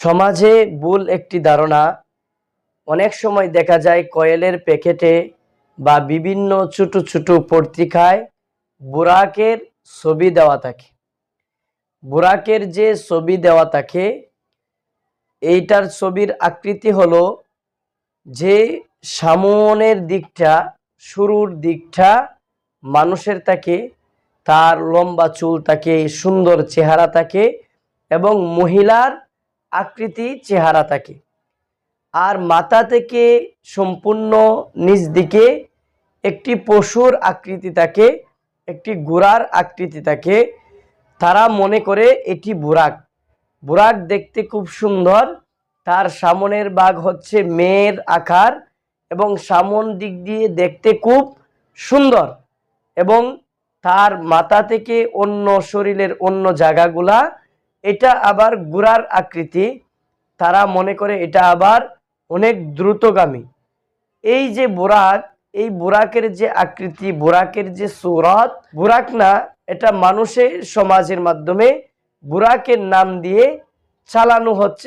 সমাজে ভুল একটি ধারণা। অনেক সময় দেখা যায় কয়েলের প্যাকেটে বা বিভিন্ন ছোট ছোট পত্রিকায় বুরাকের ছবি দেওয়া থাকে। বুরাকের যে ছবি দেওয়া থাকে, এইটার ছবির আকৃতি হলো যে সামনের দিকটা, শুরুর দিকটা মানুষের থাকে, তার লম্বা চুল থাকে, সুন্দর চেহারা থাকে এবং মহিলার আকৃতি চেহারা থাকে। আর মাথা থেকে সম্পূর্ণ নিচ দিকে একটি পশুর আকৃতি থাকে, একটি ঘোড়ার আকৃতি থাকে। তারা মনে করে এটি বুরাক। বুরাক দেখতে খুব সুন্দর। তার সামনের বাঘ হচ্ছে মেয়ের আকার এবং সামন দিক দিয়ে দেখতে খুব সুন্দর এবং তার মাথা থেকে অন্য শরীরের অন্য জায়গাগুলা এটা আবার গুড়ার আকৃতি। তারা মনে করে এটা আবার অনেক দ্রুতগামী। এই যে বোরাক, এই বোরাকের যে আকৃতি, বোরাকের যে সুরত, বোরাক না, এটা মানুষের সমাজের মাধ্যমে বোরাকের নাম দিয়ে চালানো হচ্ছে।